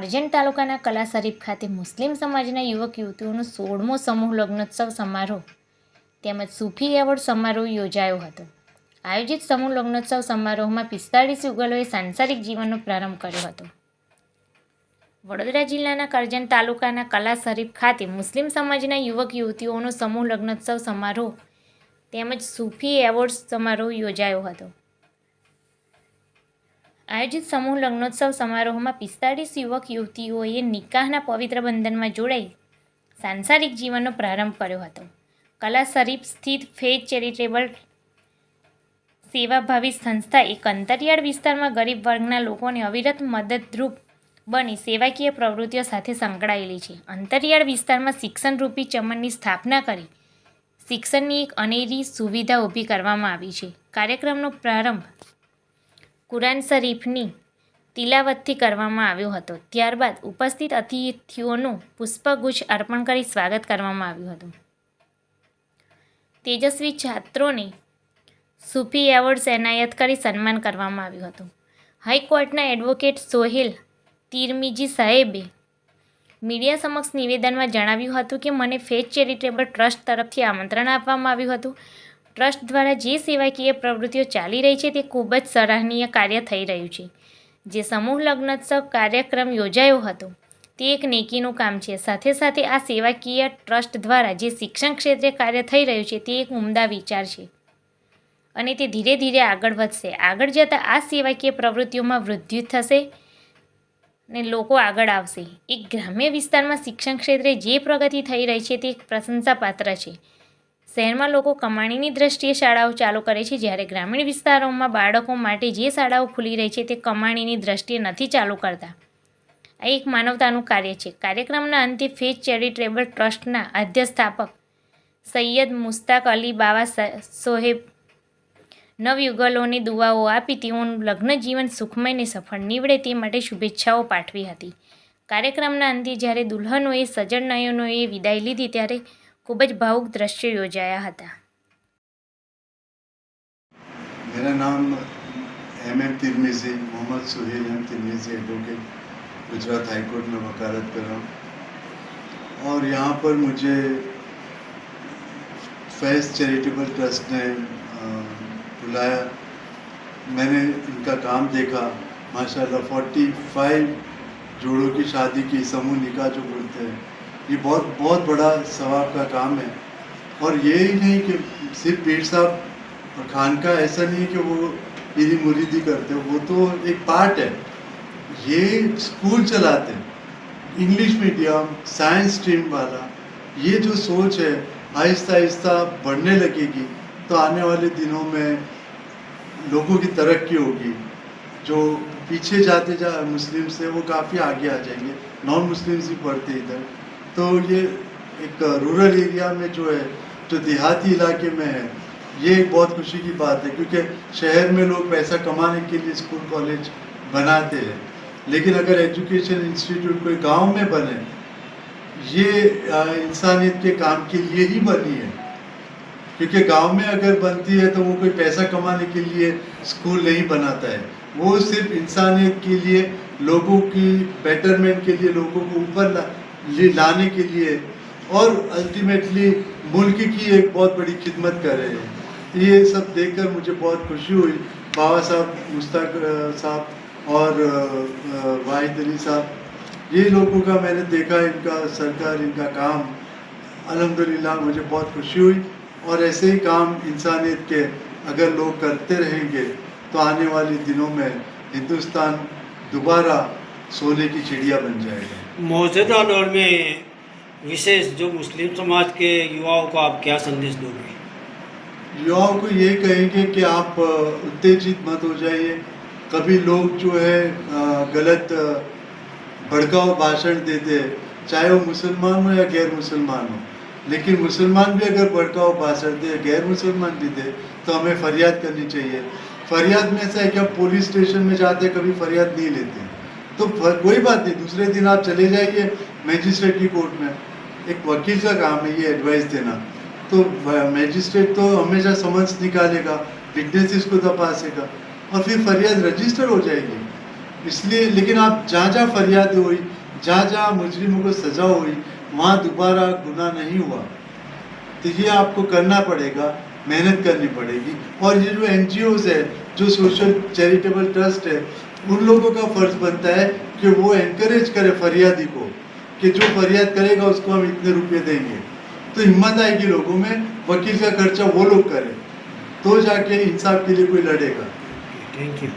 કરજણ તાલુકાના કલા શરીફ ખાતે મુસ્લિમ સમાજના યુવક યુવતીઓનો સોળમો સમૂહ લગ્નોત્સવ સમારોહ તેમજ સૂફી એવોર્ડ સમારોહ યોજાયો હતો. આયોજિત સમૂહ લગ્નોત્સવ સમારોહમાં પિસ્તાળીસ યુગલોએ સાંસારિક જીવનનો પ્રારંભ કર્યો હતો. વડોદરા જિલ્લાના કરજણ તાલુકાના કલા શરીફ ખાતે મુસ્લિમ સમાજના યુવક યુવતીઓનો સમૂહ લગ્નોત્સવ સમારોહ તેમજ સૂફી એવોર્ડ સમારોહ યોજાયો હતો. આયોજિત સમૂહ લગ્નોત્સવ સમારોહમાં પિસ્તાળીસ યુવક યુવતીઓએ નિકાહના પવિત્ર બંધનમાં જોડાઈ સાંસારિક જીવનનો પ્રારંભ કર્યો હતો. કલા શરીફ સ્થિત ફેજ ચેરિટેબલ સેવાભાવી સંસ્થા એક અંતરિયાળ વિસ્તારમાં ગરીબ વર્ગના લોકોને અવિરત મદદરૂપ બની સેવાકીય પ્રવૃત્તિઓ સાથે સંકળાયેલી છે. અંતરિયાળ વિસ્તારમાં શિક્ષણરૂપી ચમનની સ્થાપના કરી શિક્ષણની એક અનેરી સુવિધા ઊભી કરવામાં આવી છે. કાર્યક્રમનો પ્રારંભ કુરાન શરીફની તિલાવતથી કરવામાં આવ્યો હતો. ત્યારબાદ ઉપસ્થિત અતિથિઓનું પુષ્પગુચ્છ અર્પણ કરી સ્વાગત કરવામાં આવ્યું હતું. તેજસ્વી છાત્રોને સૂફી એવોર્ડ્સ એનાયત કરી સન્માન કરવામાં આવ્યું હતું. હાઈકોર્ટના એડવોકેટ સોહેલ તિરમીજી સાહેબે મીડિયા સમક્ષ નિવેદનમાં જણાવ્યું હતું કે, મને ફેજ ચેરિટેબલ ટ્રસ્ટ તરફથી આમંત્રણ આપવામાં આવ્યું હતું. ટ્રસ્ટ દ્વારા જે સેવાકીય પ્રવૃત્તિઓ ચાલી રહી છે તે ખૂબ જ સરાહનીય કાર્ય થઈ રહ્યું છે. જે સમૂહ લગ્નોત્સવ કાર્યક્રમ યોજાયો હતો, તે એક નેકીનું કામ છે. સાથે સાથે આ સેવાકીય ટ્રસ્ટ દ્વારા જે શિક્ષણ ક્ષેત્રે કાર્ય થઈ રહ્યું છે તે એક ઉમદા વિચાર છે. અને તે ધીરે ધીરે આગળ વધશે. આગળ જતાં આ સેવાકીય પ્રવૃત્તિઓમાં વૃદ્ધિ થશે ને લોકો આગળ આવશે. એક ગ્રામ્ય વિસ્તારમાં શિક્ષણ ક્ષેત્રે જે પ્રગતિ થઈ રહી છે તે એક પ્રશંસાપાત્ર છે. શહેરમાં લોકો કમાણીની દ્રષ્ટિએ શાળાઓ ચાલુ કરે છે. જ્યારે ગ્રામીણ વિસ્તારોમાં બાળકો માટે જે શાળાઓ ખુલી રહી છે તે કમાણીની દ્રષ્ટિએ નથી ચાલુ કરતા. આ એક માનવતાનું કાર્ય છે. કાર્યક્રમના અંતે ફેજ ચેરિટેબલ ટ્રસ્ટના અધ્યસ્થાપક સૈયદ મુસ્તાક અલી બાવા સોહેબ નવયુગલોની દુઆઓ આપી તેઓનું લગ્ન જીવન સુખમય ને સફળ નીવડે તે માટે શુભેચ્છાઓ પાઠવી હતી. કાર્યક્રમના અંતે જ્યારે દુલ્હનોએ, સજ્જન નયનોએ વિદાય લીધી ત્યારે ખૂબ જ ભાવુક દ્રશ્યો યોજાયા હતા मेरा नाम M M Tirmizi Mohammad Suhel M Tirmizi advocate Gujarat high court में वकालत कर रहा हूँ और यहाँ पर मुझे फैज़ चैरिटेबल ट्रस्ट ने अ, बुलाया मैंने इनका काम देखा माशाल्लाह फोर्टी फाइव जोड़ों की शादी की समूह निकाह जो बोलते हैं ये बहुत बहुत बड़ा सवाब का काम है। और ये ही नहीं कि सिर्फ़ पीर साहब और खान का, ऐसा नहीं है कि वो पीरी मुरीदी करते वो तो एक पार्ट है। ये स्कूल चलाते हैं। इंग्लिश मीडियम, साइंस स्ट्रीम वाला, ये जो सोच है, आहिस्ता आहिस्ता बढ़ने लगेगी तो आने वाले दिनों में लोगों की तरक्की होगी। जो पीछे जाते जा मुस्लिम से, वो काफ़ी आगे आ जाएँगे। नॉन मुस्लिम्स भी पढ़ते इधर। तो ये एक रूरल एरिया में जो है जो देहाती इलाके में है ये एक बहुत खुशी की बात है क्योंकि शहर में लोग पैसा कमाने के लिए स्कूल कॉलेज बनाते हैं। लेकिन अगर एजुकेशन इंस्टीट्यूट कोई गाँव में बने ये इंसानियत के काम के लिए ही बनी है। क्योंकि गाँव में अगर बनती है तो वो कोई पैसा कमाने के लिए स्कूल नहीं बनाता है। वो सिर्फ़ इंसानियत के लिए लोगों की बेटरमेंट के लिए लोगों को ऊपर ला, लाने के लिए और अल्टीमेटली मुल्क की एक बहुत बड़ी खिदमत कर रहे हैं। ये सब देखकर मुझे बहुत खुशी हुई। बाबा साहब, मुश्ताक साहब और वाहिद अली साहब, ये लोगों का मैंने देखा, इनका सरकार, इनका काम। अलहमदिल्ला मुझे बहुत खुशी हुई। और ऐसे ही काम इंसानियत के अगर लोग करते रहेंगे तो आने वाले दिनों में हिंदुस्तान दोबारा सोने की चिड़िया बन जाएगा। मौजूदा दौर में विशेष जो मुस्लिम समाज के युवाओं को आप क्या संदेश दोगे? युवाओं को ये कहेंगे कि आप उत्तेजित मत हो जाइए। कभी लोग जो है गलत भड़काऊ भाषण देते हैं चाहे वो मुसलमान हो या गैर मुसलमान हो। लेकिन मुसलमान भी अगर भड़काऊ भाषण दे गैर मुसलमान भी दे तो हमें फरियाद करनी चाहिए। फरियाद में ऐसा है कि आप पुलिस स्टेशन में जाते कभी फरियाद नहीं लेते। तो कोई बात नहीं, दूसरे दिन आप चले जाइए मैजिस्ट्रेट की कोर्ट में। एक वकील का काम है ये एडवाइस देना। तो मैजिस्ट्रेट तो हमेशा समझ निकालेगा विटनेसेस को तपासेगा, और फिर फरियाद रजिस्टर हो जाएगी। इसलिए, लेकिन आप जहाँ जहाँ फरियाद हुई जहाँ जहाँ मुजरिमों को सजा हुई, वहाँ दोबारा गुना नहीं हुआ। तो ये आपको करना पड़ेगा, मेहनत करनी पड़ेगी। और ये जो एन है, जो सोशल चैरिटेबल ट्रस्ट है उन लोगों का फ़र्ज़ बनता है कि वो एनकरेज करे फरियादी को कि जो फरियाद करेगा उसको हम इतने रुपये देंगे। तो हिम्मत आएगी लोगों में, वकील का खर्चा वो लोग करें तो जाके इंसाफ के लिए कोई लड़ेगा। Thank you